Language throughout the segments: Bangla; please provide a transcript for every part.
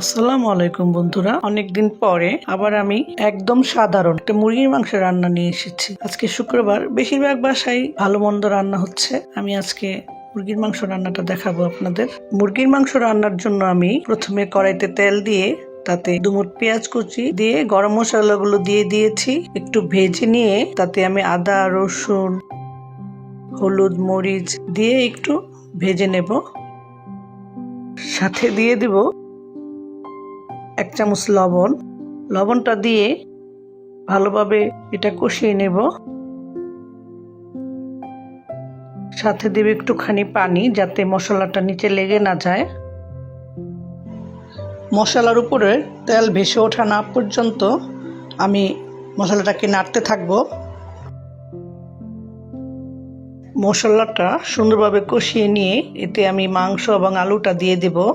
আসসালামু আলাইকুম বন্ধুরা। অনেকদিন পরে আবার আমি একদম সাধারণ একটা মুরগির মাংস রান্না নিয়ে এসেছি। আজকে শুক্রবার, বেশিরভাগ বাসায় ভালো মন্দ রান্না হচ্ছে। আমি আজকে মুরগির মাংস রান্নাটা দেখাবো আপনাদের। মুরগির মাংস রান্নার জন্য আমি প্রথমে কড়াইতে তেল দিয়ে, তাতে দুমুট পেঁয়াজ কুচি দিয়ে, গরম মশলাগুলো দিয়ে দিয়েছি। একটু ভেজে নিয়ে, তাতে আমি আদা, রসুন, হলুদ, মরিচ দিয়ে একটু ভেজে নেব। সাথে দিয়ে দিব এক চামচ লবণ। লবণটা দিয়ে ভালোভাবে এটা কষিয়ে নেব। সাথে দেবে একটুখানি পানি যাতে মশলাটা নিচে লেগে না যায়। মশলার উপরে তেল ভেসে ওঠা না পর্যন্ত আমি মশলাটাকে নাড়তে থাকব। মশলাটা সুন্দরভাবে কষিয়ে নিয়ে এতে আমি মাংস এবং আলুটা দিয়ে দেব।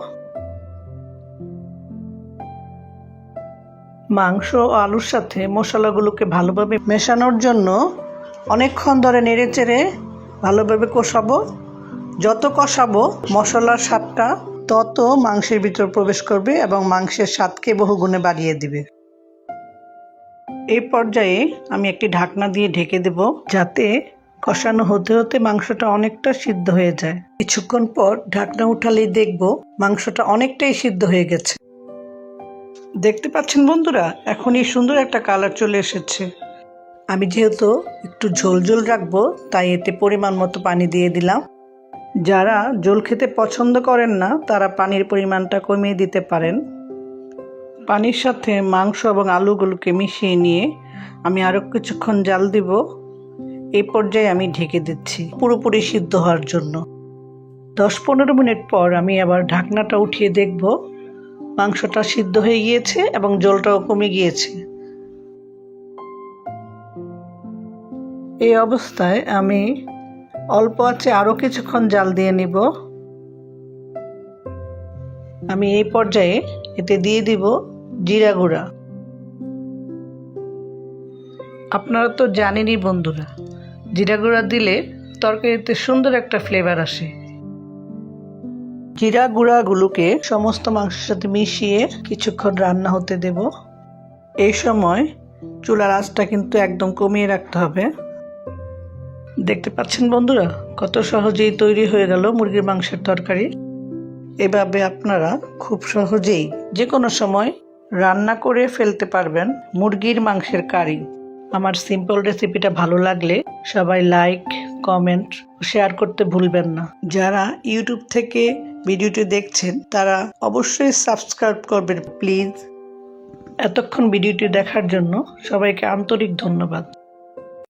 মাংস ও আলুর সাথে মশলাগুলোকে ভালোভাবে মেশানোর জন্য অনেকক্ষণ ধরে নেড়ে চেড়ে ভালোভাবে কষাবো। যত কষাবো, মশলার স্বাদটা তত মাংসের ভিতর প্রবেশ করবে এবং মাংসের স্বাদকে বহুগুণে বাড়িয়ে দিবে। এই পর্যায়ে আমি একটি ঢাকনা দিয়ে ঢেকে দেব যাতে কষানো হতে হতে মাংসটা অনেকটা সিদ্ধ হয়ে যায়। কিছুক্ষণ পর ঢাকনা উঠালেই দেখব মাংসটা অনেকটাই সিদ্ধ হয়ে গেছে। দেখতে পাচ্ছেন বন্ধুরা এখনই সুন্দর একটা কালার চলে এসেছে। আমি যেহেতু একটু ঝোল ঝোল রাখব তাই এতে পরিমাণ মতো পানি দিয়ে দিলাম। যারা ঝোল খেতে পছন্দ করেন না তারা পানির পরিমাণটা কমিয়ে দিতে পারেন। পানির সাথে মাংস এবং আলুগুলোকে মিশিয়ে নিয়ে আমি আরও কিছুক্ষণ জাল দিব। এই পর্যায়ে আমি ঢেকে দিচ্ছি পুরোপুরি সিদ্ধ হওয়ার জন্য। দশ পনেরো মিনিট পর আমি আবার ঢাকনাটা উঠিয়ে দেখব। মাংসটা সিদ্ধ হয়ে গিয়েছে এবং জলটাও কমে গিয়েছে। এই অবস্থায় আমি অল্প আছে আরও কিছুক্ষণ জাল দিয়ে নিব। আমি এই পর্যায়ে এতে দিয়ে দিব জিরা গুঁড়া। আপনারা তো জানেনই বন্ধুরা, জিরা গুঁড়া দিলে তরকারিতে সুন্দর একটা ফ্লেভার আসে। জিরা গুঁড়াগুলোকে সমস্ত মাংসের সাথে মিশিয়ে কিছুক্ষণ রান্না হতে দেব। এই সময় চুলার আঁচটা কিন্তু একদম কমিয়ে রাখতে হবে। দেখতে পাচ্ছেন বন্ধুরা, কত সহজেই তৈরি হয়ে গেল মুরগির মাংসের তরকারি। এভাবে আপনারা খুব সহজেই যে কোনো সময় রান্না করে ফেলতে পারবেন মুরগির মাংসের কারি। আমার সিম্পল রেসিপিটা ভালো লাগলে সবাই লাইক কমেন্ট শেয়ার করতে ভুলবেন না। যারা ইউটিউব থেকে ভিডিওটি দেখছেন, তারা অবশ্যই সাবস্ক্রাইব করবেন প্লিজ এতক্ষণ ভিডিওটি দেখার জন্য সবাইকে আন্তরিক ধন্যবাদ।